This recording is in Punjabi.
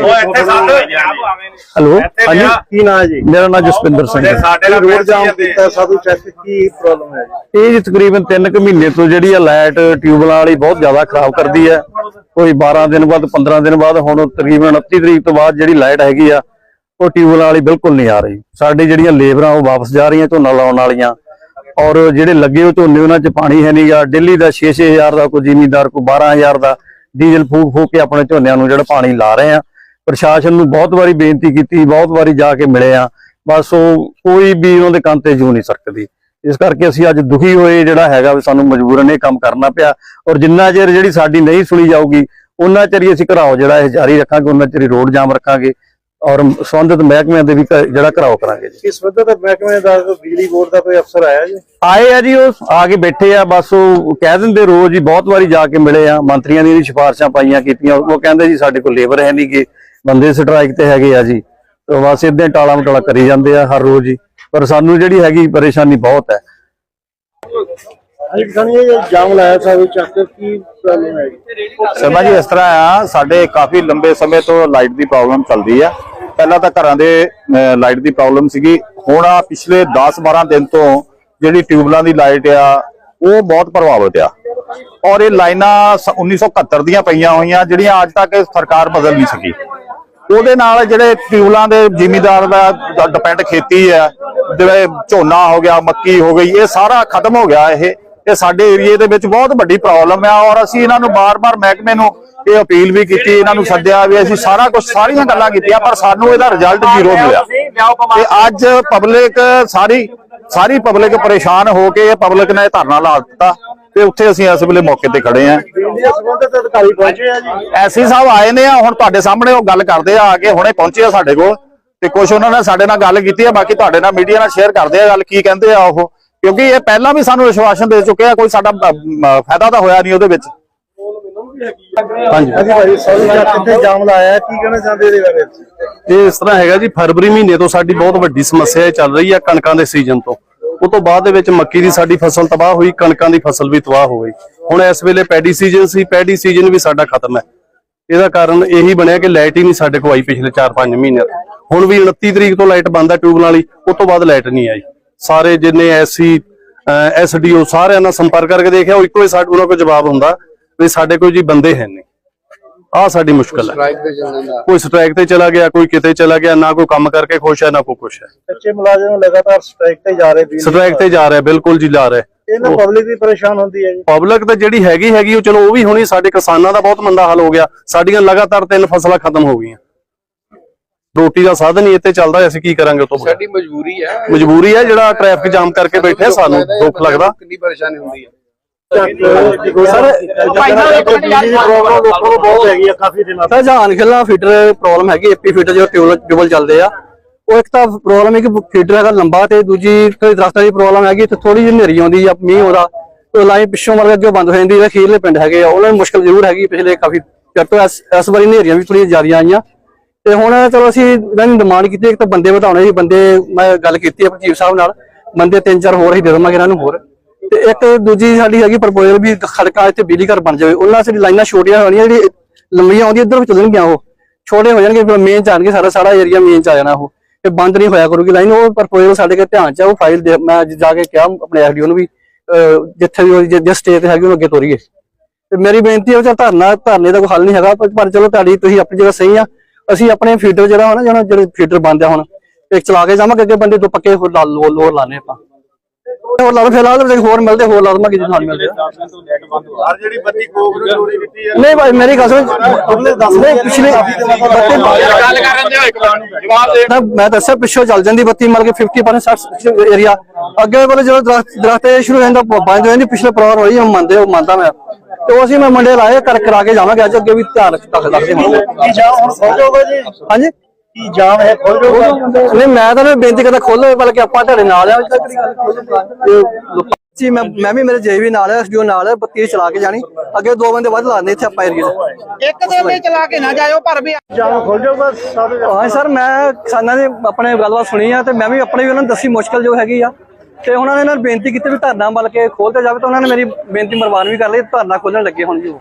ਉਹ ਇੱਥੇ ਸਾਨੂੰ ਹੈਲੋ? ਇੱਥੇ ਹਾਂਜੀ। ਮੇਰਾ- ਕੀ ਨਾਂ ਹੈ ਜੀ? ਮੇਰਾ ਨਾਮ ਜਸਪਿੰਦਰ ਸਿੰਘ ਹੈ। ਸਾਡੇ ਨਾਲ ਰੋਡ ਜਾਮ ਕੀਤਾ ਸਾਧੂ ਚੈੱਕ ਕੀ ਪ੍ਰੋਬਲਮ ਹੈ ਜੀ? ਇਹ ਜੀ ਤਕਰੀਬਨ 3 ਕੁ ਮਹੀਨੇ ਤੋਂ ਜਿਹੜੀ ਆ ਲਾਈਟ ਟਿਊਬਲਾਂ ਵਾਲੀ ਬਹੁਤ ਜ਼ਿਆਦਾ ਖਰਾਬ ਕਰਦੀ ਹੈ। ਕੋਈ 12 ਦਿਨ ਬਾਅਦ 15 ਦਿਨ ਬਾਅਦ ਹੁਣ ਤਕਰੀਬਨ 29 ਤਰੀਕ ਤੋਂ ਬਾਅਦ ਜਿਹੜੀ ਲਾਈਟ ਹੈਗੀ ਆ ਉਹ ਟਿਊਬਲਾਂ ਵਾਲੀ ਬਿਲਕੁਲ ਨਹੀਂ ਆ ਰਹੀ। ਸਾਡੀ ਜਿਹੜੀਆਂ ਲੇਬਰਾਂ ਉਹ ਵਾਪਸ ਜਾ ਰਹੀਆਂ ਝੋਨਾ ਲਾਉਣ ਵਾਲੀਆਂ। ਔਰ ਜਿਹੜੇ ਲੱਗੇ ਹੋ ਝੋਨੇ ਉਹਨਾਂ 'ਚ ਪਾਣੀ ਹੈ ਨਹੀਂਗਾ ਦਿੱਲੀ ਦਾ 6-6000 ਦਾ ਕੋਈ ਜ਼ਿਮੀਂਦਾਰ ਕੋਈ 12000 ਦਾ ਡੀਜ਼ਲ ਫੂਕ ਫੂਕ ਕੇ ਆਪਣੇ ਝੋਨਿਆਂ ਨੂੰ ਜਿਹੜਾ ਪਾਣੀ ਲਾ ਰਹੇ ਆ। ਪ੍ਰਸ਼ਾਸਨ ਨੂੰ ਬਹੁਤ ਵਾਰੀ ਬੇਨਤੀ ਕੀਤੀ ਬਹੁਤ ਵਾਰੀ ਜਾ ਕੇ ਮਿਲੇ ਆ। ਬਸ ਉਹ ਕੋਈ ਵੀ ਉਹਨਾਂ ਦੇ ਕੰਨ ਤੇ ਜੂ ਨਹੀਂ ਸਰਕਦੀ। ਇਸ ਕਰਕੇ ਅਸੀਂ ਅੱਜ ਦੁਖੀ ਹੋਏ ਜਿਹੜਾ ਹੈਗਾ ਵੀ ਸਾਨੂੰ ਮਜਬੂਰਨ ਇਹ ਕੰਮ ਕਰਨਾ ਪਿਆ। ਔਰ ਜਿੰਨਾ ਚਿਰ ਜਿਹੜੀ ਸਾਡੀ ਨਹੀਂ ਸੁਣੀ ਜਾਊਗੀ ਉਹਨਾਂ ਚਿਰ ਹੀ ਅਸੀਂ ਘਰਾਓ ਜਿਹੜਾ ਇਹ ਜਾਰੀ ਰੱਖਾਂਗੇ ਉਹਨਾਂ ਚਿਰ ਰੋਡ ਜਾਮ ਰੱਖਾਂਗੇ। ਔਰ ਸੰਬੰਧਿਤ ਮਹਿਕਮਿਆਂ ਦੇ ਵੀ ਜਿਹੜਾ ਘਰਾਓ ਕਰਾਂਗੇ ਜੀ। ਇਸ ਸੰਬੰਧਤ ਮਹਿਕਮੇ ਦਾ ਬਿਜਲੀ ਬੋਰਡ ਦਾ ਕੋਈ ਅਫਸਰ ਆਇਆ ਜੀ? ਆਏ ਆ ਜੀ ਉਹ ਆ ਕੇ ਬੈਠੇ ਆ ਬਸ ਉਹ ਕਹਿ ਦਿੰਦੇ ਰੋਜ਼ ਹੀ ਬਹੁਤ ਵਾਰੀ ਜਾ ਕੇ ਮਿਲੇ ਆ। ਮੰਤਰੀਆਂ ਦੀਆਂ ਵੀ ਸਿਫਾਰਸ਼ਾਂ ਪਾਈਆਂ ਕੀਤੀਆਂ ਉਹ ਕਹਿੰਦੇ ਜੀ ਸਾਡੇ ਕੋਲ ਲੇਬਰ ਹੈ ਨਹੀਂ ਗੇ ਬੰਦੇ ਸਟ੍ਰਾਈਕ ਤੇ ਹੈਗੇ ਆ ਜੀ। ਤੇ ਬਸ ਇਦਾਂ ਟਾਲਾ ਮਟਾਲਾ ਕਰੀ ਜਾਂਦੇ ਆ ਹਰ ਰੋਜ਼ ਹੀ। ਪਰ ਸਾਨੂੰ ਜਿਹੜੀ ਹੈਗੀ ਪਰੇਸ਼ਾਨੀ ਬਹੁਤ ਹੈ। ਅੱਜ ਕਣੀ ਇਹ ਜਾਮ ਲਾਇਆ ਸਾਧੂ ਚੱਕ ਕੀ ਪ੍ਰੋਬਲਮ ਹੈ ਜੀ? ਸਮਾਂ ਜੀ ਇਸ ਤਰ੍ਹਾਂ ਆ ਸਾਡੇ ਕਾਫੀ ਲੰਬੇ ਸਮੇਂ ਤੋਂ ਲਾਈਟ ਦੀ ਪ੍ਰੋਬਲਮ ਚੱਲਦੀ ਆ। ਪਹਿਲਾਂ ਤਾਂ ਘਰਾਂ ਦੇ ਲਾਈਟ ਦੀ ਪ੍ਰੋਬਲਮ ਸੀਗੀ। ਹੁਣ ਆ ਪਿਛਲੇ 10-12 ਦਿਨ ਤੋਂ ਜਿਹੜੀ ਟਿਊਬਲਾਂ ਦੀ ਲਾਈਟ ਆ ਉਹ ਬਹੁਤ ਪ੍ਰਭਾਵਿਤ ਆ। ਔਰ ਇਹ ਲਾਈਨਾਂ ਸ- 1971 ਦੀਆਂ ਪਈਆਂ ਹੋਈਆਂ ਜਿਹੜੀਆਂ ਅੱਜ ਤੱਕ ਸਰਕਾਰ ਬਦਲ ਨਹੀਂ ਸਕੀ। ਉਹਦੇ ਨਾਲ ਜਿਹੜੇ ਟਿਊਬਲਾਂ ਦੇ ਜ਼ਿਮੀਦਾਰ ਦਾ ਡਿਪੈਂਡ ਖੇਤੀ ਹੈ, ਜਿਵੇਂ ਝੋਨਾ ਹੋ ਗਿਆ, ਮੱਕੀ ਹੋ ਗਈ, ਇਹ ਸਾਰਾ ਖਤਮ ਹੋ ਗਿਆ ਇਹ। ਇਹ ਸਾਡੇ ਏਰੀਏ ਦੇ ਵਿੱਚ ਬਹੁਤ ਵੱਡੀ ਪ੍ਰੋਬਲਮ ਆ ਔਰ ਅਸੀਂ ਇਹਨਾਂ ਨੂੰ ਬਾਰ-ਬਾਰ ਮਹਿਕਮੇ ਨੂੰ ਇਹ ਅਪੀਲ ਵੀ ਕੀਤੀ, ਇਹਨਾਂ ਨੂੰ ਸੱਦਿਆ ਵੀ ਅਸੀਂ ਸਾਰਾ ਕੁਝ ਸਾਰੀਆਂ ਗੱਲਾਂ ਕੀਤੀਆਂ, ਪਰ ਸਾਨੂੰ ਇਹਦਾ ਰਿਜ਼ਲਟ ਜ਼ੀਰੋ ਮਿਲਿਆ। ਤੇ ਅੱਜ ਪਬਲਿਕ ਸਾਰੀ ਸਾਰੀ ਪਬਲਿਕ ਪਰੇਸ਼ਾਨ ਹੋ ਕੇ ਇਹ ਪਬਲਿਕ ਨੇ ਧਰਨਾ ਲਾ ਦਿੱਤਾ। ਤੇ ਉੱਥੇ ਅਸੀਂ ਇਸ ਵੇਲੇ ਮੌਕੇ ਤੇ ਖੜੇ ਆਂ ਬਿਜਲੀ ਦੇ ਸੰਬੰਧਤ ਅਧਿਕਾਰੀ ਪਹੁੰਚੇ ਆ ਜੀ। ਐਸੀ ਸਾਹਿਬ ਆਏ ਨੇ ਹੁਣ ਤੁਹਾਡੇ ਸਾਹਮਣੇ ਉਹ ਗੱਲ ਕਰਦੇ ਆ ਆ ਕੇ ਹੁਣੇ ਪਹੁੰਚੇ ਆ ਸਾਡੇ ਕੋਲ। ਤੇ ਕੁਝ ਉਹਨਾਂ ਨੇ ਸਾਡੇ ਨਾਲ ਗੱਲ ਕੀਤੀ ਆ ਬਾਕੀ ਤੁਹਾਡੇ ਨਾਲ ਮੀਡੀਆ ਨਾਲ ਸ਼ੇਅਰ ਕਰਦੇ ਆ ਗੱਲ ਕੀ ਕਹਿੰਦੇ ਆ ਉਹ। ਕਿਉਂਕਿ ਇਹ ਪਹਿਲਾਂ ਵੀ ਸਾਨੂੰ ਵਿਸ਼ਵਾਸਨ ਦੇ ਚੁੱਕੇ ਆ ਕੋਈ ਸਾਡਾ ਫਾਇਦਾ ਤਾਂ ਹੋਇਆ ਨਹੀਂ ਉਹਦੇ ਵਿੱਚ। ਹਾਂਜੀ। ਹਾਂਜੀ ਭਾਈ ਸਾਧੂ ਚੱਕ ਕਿੱਥੇ ਜਾਮ ਲਾਇਆ ਹੈ? ਕੀ ਕਹਿਣਾ ਚਾਹੁੰਦੇ ਇਹਦੇ ਬਾਰੇ? ਇਹ ਇਸ ਤਰ੍ਹਾਂ ਹੈਗਾ ਜੀ ਫਰਵਰੀ ਮਹੀਨੇ ਤੋਂ ਸਾਡੀ ਬਹੁਤ ਵੱਡੀ ਸਮੱਸਿਆ ਇਹ ਚੱਲ ਰਹੀ ਹੈ ਕਣਕਾਂ ਦੇ ਸੀਜ਼ਨ ਤੋਂ। ਉਹ ਤੋਂ ਬਾਅਦ ਦੇ ਵਿੱਚ ਮੱਕੀ ਦੀ ਸਾਡੀ ਫਸਲ ਤਬਾਹ ਹੋਈ, ਕਣਕਾਂ ਦੀ ਫਸਲ ਵੀ ਤਬਾਹ ਹੋ ਗਈ। ਹੁਣ ਇਸ ਵੇਲੇ ਪੈਡੀ ਸੀਜ਼ਨ ਸੀ, ਪੈਡੀ ਸੀਜ਼ਨ ਵੀ ਸਾਡਾ ਖਤਮ ਹੈ। ਇਹਦਾ ਕਾਰਨ ਇਹੀ ਬਣਿਆ ਕਿ ਲਾਈਟ ਹੀ ਨਹੀਂ ਸਾਡੇ ਕੋਲ ਆਈ ਪਿਛਲੇ 4-5 ਮਹੀਨਿਆਂ ਤੋਂ। ਹੁਣ ਵੀ 29 ਤਰੀਕ ਤੋਂ ਲਾਈਟ ਬੰਦ ਹੈ ਟਿਊਬ ਵਾਲੀ ਉਸ ਤੋਂ ਬਾਅਦ ਲਾਈਟ ਨਹੀਂ ਆਈ। ਸਾਰੇ ਜਿੰਨੇ ਐਸਸੀ ਐਸਡੀਓ ਸਾਰਿਆਂ ਨਾਲ ਸੰਪਰਕ ਕਰਕੇ ਦੇਖਿਆ, ਉਹ ਇੱਕੋ ਹੀ ਸਾਡੇ, ਉਹਨਾਂ ਕੋਲ ਜਵਾਬ ਹੁੰਦਾ ਵੀ ਸਾਡੇ ਕੋਲ ਜੀ ਬੰਦੇ ਹੈ ਨਹੀਂ। ਆਹ ਸਾਡੀ ਮੁਸ਼ਕਲ ਹੈ। ਕੋਈ ਸਟ੍ਰਾਈਕ ਤੇ ਚਲਾ ਗਿਆ ਕੋਈ ਕਿਤੇ ਚਲਾ ਗਿਆ ਨਾ ਕੋਈ ਕੰਮ ਕਰਕੇ ਖੁਸ਼ ਹੈ ਨਾ ਕੋਈ ਖੁਸ਼ ਹੈ। ਕੱਚੇ ਮੁਲਾਜ਼ਮ ਲਗਾਤਾਰ ਸਟ੍ਰਾਈਕ ਤੇ ਜਾ ਰਹੇ ਬਿਜਲੀ ਸਟ੍ਰਾਈਕ ਤੇ ਜਾ ਰਿਹਾ ਬਿਲਕੁਲ ਜੀ ਲਾ ਰਿਹਾ। ਇਹਨਾਂ ਪਬਲਿਕ ਵੀ ਪਰੇਸ਼ਾਨ ਹੁੰਦੀ ਹੈ ਜੀ। ਪਬਲਿਕ ਤਾਂ ਜਿਹੜੀ ਹੈਗੀ ਹੈਗੀ ਉਹ ਚਲੋ ਉਹ ਵੀ ਹੋਣੀ ਸਾਡੇ ਕਿਸਾਨਾਂ ਦਾ ਬਹੁਤ ਮੰਦਾ ਹਾਲ ਹੋ ਗਿਆ। ਸਾਡੀਆਂ ਲਗਾਤਾਰ ਤਿੰਨ ਫਸਲਾਂ ਖਤਮ ਹੋ ਗਈਆਂ। ਰੋਟੀ ਦਾ ਸਾਧਨ ਹੀ ਇੱਥੇ ਚੱਲਦਾ ਅਸੀਂ ਕੀ ਕਰਾਂਗੇ ਉਹ ਤੋਂ ਬਗੈਰ? ਸਾਡੀ ਮਜਬੂਰੀ ਹੈ। ਮਜਬੂਰੀ ਹੈ ਜਿਹੜਾ ਟ੍ਰੈਫਿਕ ਜਾਮ ਕਰਕੇ ਬੈਠੇ ਆ, ਸਾਨੂੰ ਦੁੱਖ ਲੱਗਦਾ। ਕਿੰਨੀ ਪਰੇਸ਼ਾਨੀ ਹੁੰਦੀ ਹੈ। ਸਰ ਖਿਲਾ ਫੀਡਰ ਪ੍ਰੋਬਲਮ ਹੈਗੀ, ਏਪੀ ਫੀਡਰ ਜੋ ਟਿਊਬਲ ਚੱਲਦੇ ਆ। ਉਹ ਇੱਕ ਤਾਂ ਪ੍ਰੋਬਲਮ ਹੈ ਕਿ ਫੀਡਰ ਹੈਗਾ ਲੰਬਾ ਤੇ ਦੂਜੀ ਕੋਈ ਦਰਖਤਾਂ ਦੀ ਪ੍ਰੋਬਲਮ ਹੈਗੀ, ਤੇ ਥੋੜੀ ਜਿਹੀ ਹਨੇਰੀ ਆਉਂਦੀ ਆ, ਮੀਂਹ ਆਉਂਦਾ। ਤੇ ਲਾਈਨ ਪਿੱਛੋਂ ਮਰ ਅੱਗੇ ਬੰਦ ਹੋ ਜਾਂਦੀ ਹੈ ਖੀਰਲੇ ਪਿੰਡ ਹੈਗੇ ਆ, ਉਹਨਾਂ ਨੂੰ ਮੁਸ਼ਕਲ ਜ਼ਰੂਰ ਹੈਗੀ, ਪਿਛਲੇ ਕਾਫੀ ਚਿਰ ਤੋਂ ਇਸ ਵਾਰੀ ਹਨੇਰੀਆਂ ਵੀ ਥੋੜੀਆਂ ਜ਼ਿਆਦੀਆਂ ਆਈਆਂ। ਤੇ ਹੁਣ ਚਲੋ ਅਸੀਂ ਇਹਨਾਂ ਦੀ ਡਿਮਾਂਡ ਕੀਤੀ, ਇੱਕ ਤਾਂ ਬੰਦੇ ਵਧਾਉਣੇ ਸੀ, ਬੰਦੇ ਮੈਂ ਗੱਲ ਕੀਤੀ ਆ ਚੀਫ ਸਾਹਿਬ ਨਾਲ। ਬੰਦੇ ਤਿੰਨ ਚਾਰ ਹੋਰ ਅਸੀਂ ਦੇ ਦੇਵਾਂਗੇ ਇਹਨਾਂ ਨੂੰ ਹੋਰ। ਤੇ ਇੱਕ ਦੂਜੀ ਸਾਡੀ ਹੈਗੀ ਪ੍ਰਪੋਜ਼ਲ ਵੀ ਖੜਕਾ ਇੱਥੇ ਬਿਜਲੀ ਘਰ ਬਣ ਜਾਵੇ। ਉਹਨਾਂ ਸੇ ਲਾਈਨਾਂ ਛੋਟੀਆਂ ਹੋਣੀਆਂ ਜਿਹੜੀ ਲੰਮੀਆਂ ਆਉਂਦੀਆਂ ਇੱਧਰ ਚੱਲਣਗੀਆਂ ਉਹ। ਛੋਟੇ ਹੋ ਜਾਣਗੇ ਫਿਰ ਮੇਨ ਚ ਆਣਗੇ ਸਾਰਾ ਸਾਰਾ ਏਰੀਆ ਮੇਨ ਚ ਆ ਜਾਣਾ ਉਹ। ਤੇ ਬੰਦ ਨਹੀਂ ਹੋਇਆ ਕਰੂਗੀ ਲਾਈਨ ਉਹ ਪ੍ਰਪੋਜ਼ਲ ਸਾਡੇ ਕੋਲ ਧਿਆਨ ਚ ਆ ਉਹ ਫਾਈਲ ਮੈਂ ਜਾ ਕੇ ਕਿਹਾ ਆਪਣੇ ਐਸਡੀਓ ਨੂੰ ਵੀ ਅਹ, ਜਿੱਥੇ ਵੀ ਜਿਸ ਸਟੇਜ ਤੇ ਹੈਗੀ ਉਹ ਅੱਗੇ ਤੋਰੀਏ। ਤੇ ਮੇਰੀ ਬੇਨਤੀ ਹੈ ਕਿ ਧਰਨਾ ਧਰਨੇ ਦਾ ਕੋਈ ਹੱਲ ਨਹੀਂ ਹੈਗਾ ਪਰ ਚਲੋ ਤੁਹਾਡੀ ਤੁਸੀਂ ਆਪਣੀ ਜਗ੍ਹਾ ਸਹੀ ਆ। ਅਸੀਂ ਆਪਣੇ ਫੀਡਰ ਜਿਹੜਾ ਹੋਣਾ ਜਿਹੜਾ ਜਿਹੜੇ ਫੀਡਰ ਬੰਦ ਆ ਹੁਣ ਇੱਕ ਚਲਾ ਕੇ ਜਾਵਾਂਗੇ ਅੱਗੇ ਬੰਦੇ ਤੋਂ ਪੱਕੇ ਹੋਰ ਲੋ ਲੋਰ ਲਾਣੇ ਆਪਾਂ। ਹੋਰ ਲਾ ਲਓ ਫਿਲਹਾਲ ਤੇ ਹੋਰ ਮਿਲਦੇ ਹੋਰ ਲਾ ਦਵਾਂਗੇ ਜਿੱਥੇ ਸਾਨੂੰ ਮਿਲਦੇ ਆ। ਹਰ ਜਿਹੜੀ ਬੱਤੀ ਕੋਕ ਨੂੰ ਚੋਰੀ ਕੀਤੀ ਹੈ ਨਹੀਂ ਭਾਈ ਮੇਰੀ ਗੱਲ ਸੁਣ ਨਹੀਂ ਪਿਛਲੇ ਬੱਤੀ ਗੱਲ ਕਰਨ ਦਿਓ ਇੱਕ ਜਵਾਬ ਦੇ। ਮੈਂ ਦੱਸਿਆ ਪਿੱਛੋਂ ਚੱਲ ਜਾਂਦੀ ਬੱਤੀ ਮਤਲਬ ਕਿ 50% 60 ਏਰੀਆ ਅੱਗੇ ਕੋਲ ਜਦੋਂ ਦਰਖਤ ਸ਼ੁਰੂ ਹੋ ਜਾਂਦਾ ਬੰਦ ਹੋ ਜਾਂਦੀ ਪਿਛਲੇ ਪ੍ਰੋਗਰਾਮ ਹੋਈ ਉਹ ਮੰਨਦੇ ਉਹ ਮੰਨਦਾ ਮੈਂ। ਤੇ ਉਹ ਅਸੀਂ ਮੈਂ ਮੰਡੇ ਲਾਏ ਕਰ ਕਰਾ ਕੇ ਜਾਵਾਂਗੇ ਅੱਜ ਅੱਗੇ ਵੀ ਧਿਆਨ ਰੱਖ ਰੱਖ ਰੱਖਦੇ ਹਾਂ। ਜੀ। ਹਾਂਜੀ? ਕੀ ਜਾਮ ਹੈ? ਖੁੱਲ ਜਾਊਗਾ ਨਹੀਂ ਮੈਂ ਤਾਂ ਬੇਨਤੀ ਕਰਦਾ ਖੋਲੋ ਬਲਕਿ ਆਪਾਂ ਤੁਹਾਡੇ ਨਾਲ ਆ। ਜੀ ਮੈਂ ਮੈਂ ਵੀ ਮੇਰੇ ਜੇਵੀ ਨਾਲ ਹੈ ਐਸਡੀਓ ਨਾਲ ਹੈ ਬੱਤੀ ਚਲਾ ਕੇ ਜਾਣੀ। ਅੱਗੇ ਦੋ ਬੰਦੇ ਵੱਧ ਲਾਣੇ ਇੱਥੇ ਆਪਾਂ ਏਰੀਆ 'ਚ ਇੱਕ ਦਿਨ ਲਈ ਚਲਾ ਕੇ ਨਾ ਜਾਇਓ ਪਰ ਵੀ ਜਾਮ ਖੁੱਲ ਜਾਊਗਾ ਸਾਧੂ ਚੱਕ ਹਾਂ ਸਰ ਮੈਂ ਕਿਸਾਨਾਂ ਦੇ ਆਪਣੇ ਗੱਲਬਾਤ ਸੁਣੀ ਆ ਤੇ ਮੈਂ ਵੀ ਆਪਣੇ ਵੀ ਉਹਨਾਂ ਨੂੰ ਦੱਸੀ ਮੁਸ਼ਕਲ ਜੋ ਹੈਗੀ ਆ। ਤੇ ਉਹਨਾਂ ਨੇ ਇਹਨਾਂ ਨੂੰ ਬੇਨਤੀ ਕੀਤੀ ਵੀ ਧਰਨਾ ਬਲ ਕੇ ਖੋਲਤੇ ਜਾਵੇ ਤਾਂ ਉਹਨਾਂ ਨੇ ਮੇਰੀ ਬੇਨਤੀ ਮਰਵਾਨ ਵੀ ਕਰ ਲਈ ਧਰਨਾ ਖੋਲਣ ਲੱਗੇ ਹੁਣ ਜੀ ਉਹ।